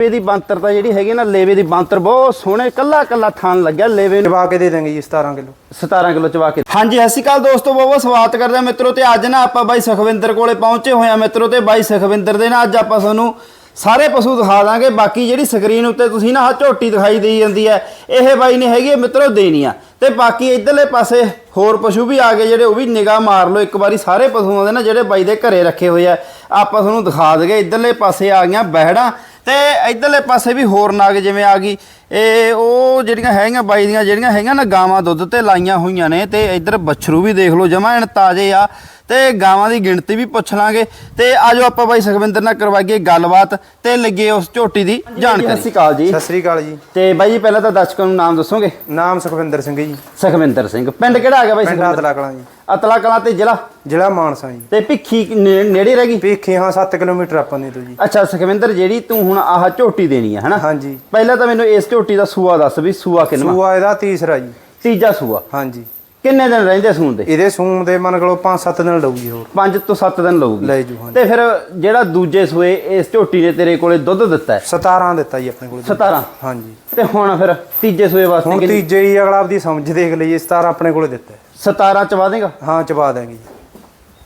ਇਹਦੀ ਬੰਤਰਤਾ ਜਿਹੜੀ ਹੈਗੀ ਨਾ ਲੇਵੇ ਦੀ ਬੰਤਰ ਬਹੁਤ ਸੋਹਣੇ ਕੱਲਾ ਕੱਲਾ ਥਾਨ ਲੱਗਿਆ ਲੇਵੇ ਨੂੰ ਚਵਾ ਕੇ ਦੇ ਦਾਂਗੇ ਜੀ 17 ਕਿਲੋ। 17 ਕਿਲੋ ਚਵਾ ਕੇ। ਹਾਂਜੀ ਸਤਿ ਸ਼੍ਰੀ ਅਕਾਲ ਦੋਸਤੋ ਬਹੁਤ ਬਹੁਤ ਸਵਾਗਤ ਕਰਦੇ ਹਾਂ ਮਿੱਤਰੋ ਤੇ ਅੱਜ ਨਾ ਆਪਾਂ ਬਾਈ ਸੁਖਵਿੰਦਰ ਕੋਲੇ ਪਹੁੰਚੇ ਹੋਏ ਆ ਮਿੱਤਰੋ ਤੇ ਬਾਈ ਸੁਖਵਿੰਦਰ ਦੇ ਨਾ ਅੱਜ ਆਪਾਂ ਤੁਹਾਨੂੰ ਸਾਰੇ ਪਸ਼ੂ ਦਿਖਾ ਦਾਂਗੇ ਬਾਕੀ ਜਿਹੜੀ ਸਕਰੀਨ ਉੱਤੇ ਤੁਸੀਂ ਨਾ ਆਹ ਝੋਟੀ ਦਿਖਾਈ ਦੇਈ ਜਾਂਦੀ ਹੈ ਇਹ ਬਾਈ ਨੇ ਹੈਗੀ ਹੈ ਮਿੱਤਰੋ ਦੇਣੀ ਆ ਤੇ ਬਾਕੀ ਇਧਰਲੇ ਪਾਸੇ ਹੋਰ ਪਸ਼ੂ ਵੀ ਆ ਗਏ ਜਿਹੜੇ ਉਹ ਵੀ ਨਿਗਾਹ ਮਾਰ ਲਓ ਇੱਕ ਵਾਰੀ ਸਾਰੇ ਪਸ਼ੂਆਂ ਦੇ ਨਾ ਜਿਹੜੇ ਬਾਈ ਦੇ ਘਰੇ ਰੱਖੇ ਹੋਏ ਆ ਆਪਾਂ ਤੁਹਾਨੂੰ ਦਿਖਾ ਦਗੇ ਇਧਰਲੇ ਪਾਸੇ ਆ ਗਈਆਂ ਬਹਿੜਾਂ ਤੇ ਇਧਰਲੇ ਪਾਸੇ ਵੀ ਹੋਰ ਨਾਗ ਜਿਵੇਂ ਆ ਗਈ। ਇਹ ਉਹ ਜਿਹੜੀਆਂ ਹੈਗੀਆਂ ਬਾਈ ਦੀਆਂ ਜਿਹੜੀਆਂ ਹੈਗੀਆਂ ਨਾ ਗਾਵਾਂ ਦੁੱਧ ਤੇ ਲਾਈਆਂ ਹੋਈਆਂ ਨੇ ਤੇ ਇਧਰ ਬੱਛਰੂ ਵੀ ਦੇਖ ਲਓ ਜਮਾ ਐਨ ਤਾਜ਼ੇ ਆ ਤੇ ਗਾਵਾਂ ਦੀ ਗਿਣਤੀ ਵੀ ਪੁੱਛ ਲਾਂਗੇ ਤੇ ਆਜੋ ਆਪਾਂ ਬਾਈ ਸੁਖਵਿੰਦਰ ਨਾਲ ਕਰਵਾਈਏ ਗੱਲਬਾਤ ਤੇ ਲੱਗੇ ਉਸ ਝੋਟੀ ਦੀ ਜਾਣਕਾਰੀ। ਸਤਿ ਸ਼੍ਰੀ ਅਕਾਲ ਜੀ। ਸਤਿ ਸ੍ਰੀ ਅਕਾਲ ਜੀ। ਤੇ ਬਾਈ ਜੀ ਪਹਿਲਾਂ ਤਾਂ ਦਰਸ਼ਕਾਂ ਨੂੰ ਨਾਮ ਦੱਸੋਗੇ? ਨਾਮ ਸੁਖਵਿੰਦਰ ਸਿੰਘ ਜੀ। ਸੁਖਵਿੰਦਰ ਸਿੰਘ। ਪਿੰਡ ਕਿਹੜਾ ਹੈਗਾ ਬਾਈ ਪਿੰਡ ਸੁਖਵਿੰਦਰ? ਆਤਲਾ ਕਲਾਂ ਜੀ। ਅਤਲਾ ਕਲਾਂ ਤੇ ਜ਼ਿਲ੍ਹਾ? ਜ਼ਿਲ੍ਹਾ ਮਾਨਸਾ ਜੀ। ਤੇ ਭਿੱਖੀ ਨੇੜੇ ਰਹਿ ਗਈ? ਭੀਖੀ ਹਾਂ 7 ਕਿਲੋਮੀਟਰ ਆਪਾਂ ਨੇ ਤੋਂ ਜੀ। ਅੱਛਾ ਸੁਖਵਿੰਦਰ ਜਿਹੜੀ ਤੂੰ ਹੁਣ ਆਹ ਝੋਟੀ ਦੇਣੀ ਹੈ ਹਨਾ? ਹਾਂਜੀ। ਪਹਿਲਾਂ ਤਾਂ ਮੈਨੂੰ ਇਸ ਝੋਟੀ ਦਾ ਸੂਆ ਦੱਸ ਵੀ ਸੂਆ ਕਿੰਨਾ? ਸੂਆ ਇਹਦਾ ਤੀਸਰਾ ਜੀ। ਤੀਜਾ ਸੂਆ? ਹਾਂਜੀ। ਕਿੰਨੇ ਦਿਨ ਰਹਿੰਦੇ ਸੂਣ ਦੇ? ਇਹਦੇ ਸੂਮ ਦੇ ਮਨ ਕੋਲੋਂ 5-7 ਦਿਨ ਲਊ ਜੀ ਹੋਰ। 5 ਤੋਂ 7 ਦਿਨ ਲਊਗੀ। ਲੈ ਜੂ ਹਾਂਜੀ। ਤੇ ਫਿਰ ਜਿਹੜਾ ਦੂਜੇ ਸੂਏ ਇਸ ਝੋਟੀ ਨੇ ਤੇਰੇ ਕੋਲੇ ਦੁੱਧ ਦਿੱਤਾ ਹੈ? 17 ਦਿੱਤਾ ਜੀ ਆਪਣੇ ਕੋਲ। 17 ਹਾਂਜੀ। ਤੇ ਹੁਣ ਫਿਰ ਤੀਜੇ ਸੂਏ ਵਾਸਤੇ ਹੁਣ ਤੀਜੇ ਹੀ ਅਗਲਾ ਆਪਦੀ ਸਮਝ ਦੇਖ ਲਈਏ 17 ਆਪਣੇ ਕੋਲੇ ਦਿੱਤਾ ਹੈ। 17 ਚਵਾ ਦੇਗਾ? ਹਾਂ ਚਬਾ ਦਾਂਗੇ ਜੀ।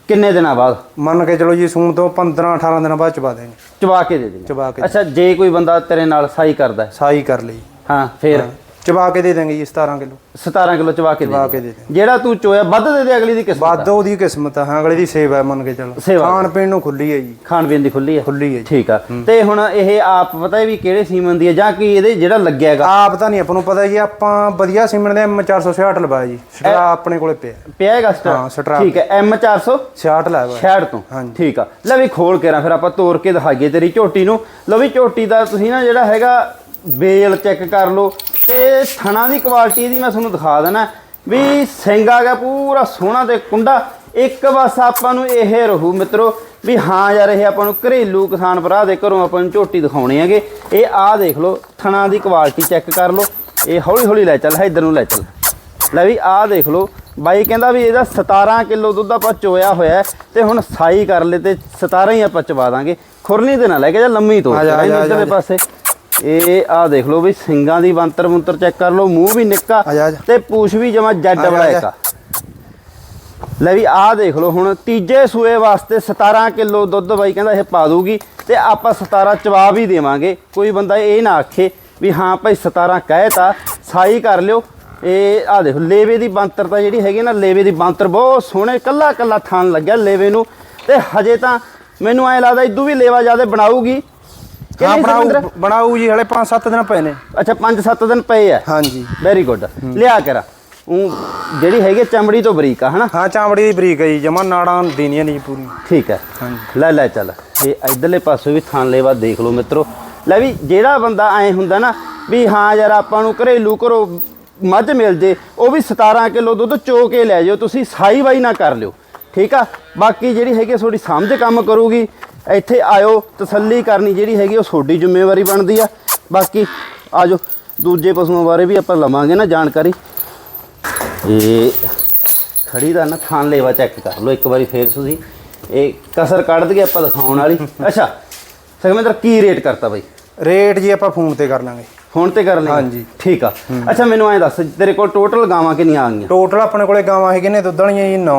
ਕਿੰਨੇ ਦਿਨਾਂ ਬਾਅਦ? ਮੰਨ ਕੇ ਚਲੋ ਜੀ ਸੂਮ ਤੋਂ 15-18 ਦਿਨਾਂ ਬਾਅਦ ਚਬਾ ਦਾਂਗੇ ਚਵਾ ਕੇ ਦੇ ਦੇ ਚਬਾ ਕੇ ਅੱਛਾ ਜੇ ਕੋਈ ਬੰਦਾ ਤੇਰੇ ਨਾਲ ਸਾਈ ਕਰਦਾ ਹੈ, ਸਾਈ ਕਰ ਲਈ। ਹਾਂ ਫਿਰ? ਚਬਾ ਕੇ ਦੇ ਦਾਂਗੇ ਜੀ 17 ਕਿਲੋ। 17 ਕਿਲੋ ਚਵਾ ਕੇ ਚਬਾ ਦੇ ਕੇ ਦੇ ਦੇ ਜਿਹੜਾ ਤੂੰ ਚੋਇਆ ਵੱਧ ਦੇ ਦੇ ਅਗਲੀ ਦੀ ਕਿਸਮਤ ਵੱਧ ਉਹਦੀ ਕਿਸਮਤ ਆ। ਹਾਂ ਅਗਲੇ ਦੀ ਸੇਵਾ ਹੈ ਮੰਨ ਕੇ ਚਲੋ। ਸੇਵਾ। ਖਾਣ ਪੀਣ ਨੂੰ ਖੁੱਲੀ ਹੈ ਜੀ। ਖਾਣ ਪੀਣ ਦੀ ਖੁੱਲੀ ਹੈ ਖੁੱਲੀ ਹੈ ਜੀ। ਠੀਕ ਆ। ਤੇ ਹੁਣ ਇਹ ਆਪ ਪਤਾ ਹੈ ਵੀ ਕਿਹੜੇ ਸੀਮਨ ਦੀ ਹੈ ਜਾਂ ਕਿ ਇਹਦੇ ਜਿਹੜਾ ਲੱਗਿਆ ਹੈਗਾ? ਆਪ ਤਾਂ ਨਹੀਂ ਆਪਾਂ ਨੂੰ ਪਤਾ ਜੀ ਆਪਾਂ ਵਧੀਆ ਸਿਮਣ ਦੇ M466 ਲਵਾਇਆ ਜੀ। ਸਟਰਾ ਆਪਣੇ ਕੋਲੇ ਪਿਆ। ਪਿਆ ਹੈਗਾ ਸਟਰ? ਹਾਂ, ਸਟਰਾ ਠੀਕ ਹੈ M400 66 ਲਾਇਆ ਹੋਇਆ। ਸ਼ਹਿਰ ਤੋਂ? ਹਾਂਜੀ। ਠੀਕ ਆ। ਲੈ ਵੀ ਖੋਲ ਕੇ ਰਾਂ ਫਿਰ ਆਪਾਂ ਤੋੜ ਕੇ ਦਿਖਾਈਏ ਤੇਰੀ ਝੋਟੀ ਨੂੰ। ਲਓ ਵੀ ਝੋਟੀ ਦਾ ਤੁਸੀਂ ਨਾ ਜਿਹੜਾ ਹੈਗਾ ਬੇਲ ਚੈੱਕ ਕਰ ਲਓ। ਤੇ ਥਣਾ ਦੀ ਕੁਆਲਿਟੀ ਇਹਦੀ ਮੈਂ ਤੁਹਾਨੂੰ ਦਿਖਾ ਦੇਣਾ। ਵੀ ਸਿੰਘ ਆ ਗਿਆ ਪੂਰਾ ਸੋਹਣਾ ਤੇ ਕੁੰਡਾ। ਇੱਕ ਬਸ ਆਪਾਂ ਨੂੰ ਇਹ ਰਹੂ ਮਿੱਤਰੋ ਵੀ ਹਾਂ ਯਾਰ ਇਹ ਆਪਾਂ ਨੂੰ ਘਰੇਲੂ ਕਿਸਾਨ ਭਰਾ ਦੇ ਘਰੋਂ ਆਪਾਂ ਨੂੰ ਝੋਟੀ ਦਿਖਾਉਣੇ ਹੈਗੇ। ਇਹ ਆਹ ਦੇਖ ਲਓ ਥਣਾ ਦੀ ਕੁਆਲਿਟੀ ਚੈੱਕ ਕਰ ਲਓ। ਇਹ ਹੌਲੀ ਹੌਲੀ ਲੈ ਚੱਲ ਇੱਧਰ ਨੂੰ ਲੈ ਚੱਲ। ਲੈ ਵੀ ਆਹ ਦੇਖ ਲਓ ਬਾਈ ਕਹਿੰਦਾ ਵੀ ਇਹਦਾ 17 ਕਿਲੋ ਦੁੱਧ ਆਪਾਂ ਚੋਇਆ ਹੋਇਆ ਹੈ ਤੇ ਹੁਣ ਸਾਈ ਕਰ ਲੈ ਤੇ 17 ਹੀ ਆਪਾਂ ਚਵਾ ਦਾਂਗੇ। ਖੁਰਨੀ ਤੇ ਨਾ ਲੈ ਕੇ ਜਾ ਲੰਮੀ ਤੋਂ ਇਧਰਲੇ ਪਾਸੇ। ਇਹ ਆਹ ਦੇਖ ਲਓ ਵੀ ਸਿੰਗਾਂ ਦੀ ਬੰਤਰ ਮੁੰਤਰ ਚੈੱਕ ਕਰ ਲਓ ਮੂੰਹ ਵੀ ਨਿੱਕਾ ਆ ਆ। ਤੇ ਪੂਛ ਵੀ ਜਮਾ ਜੱਡ ਆ ਆ ਬਲੈਕ। ਆ। ਲੈ ਵੀ ਆਹ ਦੇਖ ਲਓ ਹੁਣ ਤੀਜੇ ਸੂਏ ਵਾਸਤੇ 17 ਕਿਲੋ ਦੁੱਧ ਬਾਈ ਕਹਿੰਦਾ ਇਹ ਪਾ ਦੂਗੀ ਤੇ ਆਪਾਂ 17 ਚਵਾ ਵੀ ਦੇਵਾਂਗੇ। ਕੋਈ ਬੰਦਾ ਇਹ ਨਾ ਆਖੇ ਵੀ ਹਾਂ ਭਾਈ 17 ਕਹੇ ਤਾਂ ਸਾਈ ਕਰ ਲਿਓ। ਇਹ ਆਹ ਦੇਖੋ ਲੇਵੇ ਦੀ ਬੰਤਰਤਾ ਜਿਹੜੀ ਹੈਗੀ ਨਾ ਲੇਵੇ ਦੀ ਬੰਤਰ ਬਹੁਤ ਸੋਹਣੇ ਕੱਲਾ ਕੱਲਾ ਥਾਨ ਲੱਗਿਆ ਲੇਵੇ ਨੂੰ। ਤੇ ਹਜੇ ਤਾਂ ਮੈਨੂੰ ਐ ਲੱਗਦਾ ਇਦੋਂ ਵੀ ਲੇਵਾ ਜ਼ਿਆਦਾ ਬਣਾਊਗੀ। ਕਿ ਹਾਂ? ਬਣਾਉ ਬਣਾਉ ਜੀ ਹਲੇ 5-7 ਦਿਨ ਪਏ ਨੇ। ਅੱਛਾ 5-7 ਦਿਨ ਪਏ ਆ? ਹਾਂਜੀ। ਵੈਰੀ ਗੁੱਡ ਲਿਆ ਕਰਾ। ਉਹ ਜਿਹੜੀ ਹੈਗੀ ਚਮੜੀ ਤੋਂ ਬਰੀਕ ਆ ਹਨਾ? ਹਾਂ ਚਾਂਬੜੀ ਦੀ ਬਰੀਕ ਹੈ ਜੀ ਜਮਾ ਨਾੜਾਂ ਦੇਣੀਆਂ ਨਹੀਂ ਪੂਰੀ ਠੀਕ ਹੈ ਹਾਂਜੀ। ਲੈ ਲੈ ਚੱਲ। ਇਹ ਇਧਰਲੇ ਪਾਸੇ ਵੀ ਥਾਂ ਲੇਵਾ ਦੇਖ ਲਓ ਮਿੱਤਰੋ। ਲੈ ਵੀ ਜਿਹੜਾ ਬੰਦਾ ਐ ਹੁੰਦਾ ਨਾ ਵੀ ਹਾਂ ਯਾਰ ਆਪਾਂ ਨੂੰ ਘਰੇਲੂ ਘਰੋਂ ਮੱਝ ਮਿਲ ਜੇ ਉਹ ਵੀ 17 ਕਿਲੋ ਦੁੱਧ ਚੋ ਕੇ ਲੈ ਜਾਓ ਤੁਸੀਂ ਸਾਈ ਬਾਈ ਨਾ ਕਰ ਲਿਓ। ਠੀਕ ਆ? ਬਾਕੀ ਜਿਹੜੀ ਹੈਗੀ ਤੁਹਾਡੀ ਸਮਝ ਕੰਮ ਕਰੂਗੀ। ਇੱਥੇ ਆਇਓ ਤਸੱਲੀ ਕਰਨੀ ਜਿਹੜੀ ਹੈਗੀ ਉਹ ਤੁਹਾਡੀ ਜ਼ਿੰਮੇਵਾਰੀ ਬਣਦੀ ਆ। ਬਾਕੀ ਆਜੋ ਦੂਜੇ ਪਸ਼ੂਆਂ ਬਾਰੇ ਵੀ ਆਪਾਂ ਲਵਾਂਗੇ ਨਾ ਜਾਣਕਾਰੀ। ਇਹ ਖੜੀ ਦਾ ਨਾ ਥਾਨ ਲੇਵਾ ਚੈੱਕ ਕਰ ਲਓ ਇੱਕ ਵਾਰੀ ਫੇਰ ਤੁਸੀਂ। ਇਹ ਕਸਰ ਕੱਢ ਦਈਏ ਆਪਾਂ ਦਿਖਾਉਣ ਵਾਲੀ। ਅੱਛਾ ਸੁਖਮਿੰਦਰ ਕੀ ਰੇਟ ਕਰਤਾ ਬਾਈ? ਰੇਟ ਜੀ ਆਪਾਂ ਫੋਨ ਤੇ ਕਰ ਲਾਂਗੇ। ਫੋਨ ਤੇ ਕਰ ਲਈ ਹਾਂਜੀ। ਠੀਕ ਆ। ਅੱਛਾ ਮੈਨੂੰ ਐਂ ਦੱਸ ਤੇਰੇ ਕੋਲ ਟੋਟਲ ਗਾਵਾਂ ਕਿੰਨੀਆਂ ਆ ਗਈਆਂ? ਟੋਟਲ ਆਪਣੇ ਕੋਲੇ ਗਾਵਾਂ ਹੈਗੇ ਨੇ ਦੁੱਧ ਵਾਲੀਆਂ ਜੀ 9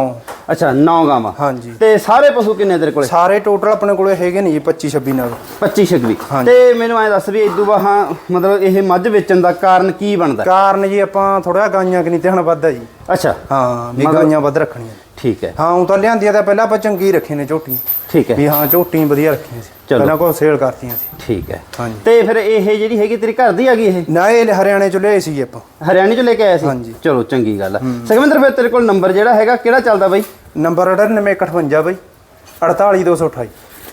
ਅੱਛਾ 9 ਗਾਵਾਂ। ਹਾਂਜੀ। ਤੇ ਸਾਰੇ ਪਸ਼ੂ ਕਿੰਨੇ ਤੇਰੇ ਕੋਲੇ? ਸਾਰੇ ਟੋਟਲ ਆਪਣੇ ਕੋਲੇ ਹੈਗੇ ਨੇ ਜੀ 25 26 ਨਾਲ। 25 ਛਗਵੀ ਹਾਂਜੀ। ਤੇ ਮੈਨੂੰ ਐਂ ਦੱਸ ਵੀ ਇਦੋਂ ਬਾਹਾਂ ਮਤਲਬ ਇਹ ਮੱਝ ਵੇਚਣ ਦਾ ਕਾਰਨ ਕੀ ਬਣਦਾ? ਕਾਰਨ ਜੀ ਆਪਾਂ ਥੋੜਾ ਗਾਈਆਂ ਕਿ ਨਹੀਂ ਧਿਆਨ ਵੱਧਦਾ ਜੀ। ਅੱਛਾ। ਹਾਂ ਵੀ ਗਾਈਆਂ ਵੱਧ ਰੱਖਣੀਆਂ ਠੀਕ ਹੈ। ਹਾਂ ਉਹ ਤਾਂ ਲਿਆਂਦੀਆਂ ਤਾਂ ਪਹਿਲਾਂ ਆਪਾਂ ਚੰਗੀ ਰੱਖੇ ਨੇ ਝੋਟੀ ਠੀਕ ਹੈ। ਵੀ ਹਾਂ ਝੋਟੀ ਵਧੀਆ ਰੱਖੀਆਂ ਸੀ। ਚਲੋ। ਪਹਿਲਾਂ ਕੋ ਸੇਲ ਕਰਤੀਆਂ ਸੀ। ਠੀਕ ਹੈ। ਹਾਂਜੀ। ਤੇ ਫਿਰ ਇਹ ਜਿਹੜੀ ਹੈਗੀ ਤੇਰੀ ਘਰ ਦੀ ਹੈਗੀ ਇਹ? ਨਾ ਇਹ ਹਰਿਆਣੇ ਚ ਲਿਆਏ ਸੀ ਆਪਾਂ। ਹਰਿਆਣੇ ਚ ਲੈ ਕੇ ਆਇਆ ਸੀ? ਹਾਂਜੀ। ਚਲੋ ਚੰਗੀ ਗੱਲ ਆ। ਸੁਖਮਿੰਦਰ ਫਿਰ ਤੇਰੇ ਕੋਲ ਨੰਬਰ ਜਿਹੜਾ ਹੈਗਾ ਕਿਹੜਾ ਚੱਲਦਾ ਬਾਈ? ਨੰਬਰ 99158 ਬਈ 48228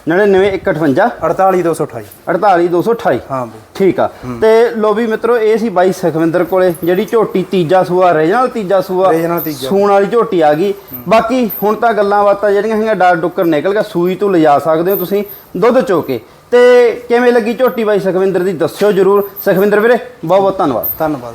9958 48228 48228 ਹਾਂ ਬਈ। ਠੀਕ ਆ। ਤੇ ਲੋ ਵੀ ਮਿੱਤਰੋ ਇਹ ਸੀ ਬਾਈ ਸੁਖਵਿੰਦਰ ਕੋਲੇ ਜਿਹੜੀ ਝੋਟੀ ਤੀਜਾ ਸੂਆ ਰੀਜਨਲ ਤੀਜਾ ਸੂਆ। ਸੂਣ ਵਾਲੀ ਝੋਟੀ ਆ ਗਈ। ਬਾਕੀ ਹੁਣ ਤਾਂ ਗੱਲਾਂ ਬਾਤਾਂ ਜਿਹੜੀਆਂ ਹੈਗੀਆਂ ਡਾਰ ਡੁੱਕਰ ਨਿਕਲ ਗਿਆ ਸੂਈ ਤੋਂ ਲਿਜਾ ਸਕਦੇ ਹੋ ਤੁਸੀਂ ਦੁੱਧ ਚੋ ਕੇ ਤੇ ਕਿਵੇਂ ਲੱਗੀ ਝੋਟੀ ਬਾਈ ਸੁਖਵਿੰਦਰ ਦੀ ਦੱਸਿਓ ਜਰੂਰ। ਸੁਖਵਿੰਦਰ ਵੀਰੇ ਬਹੁਤ ਬਹੁਤ ਧੰਨਵਾਦ। ਧੰਨਵਾਦ।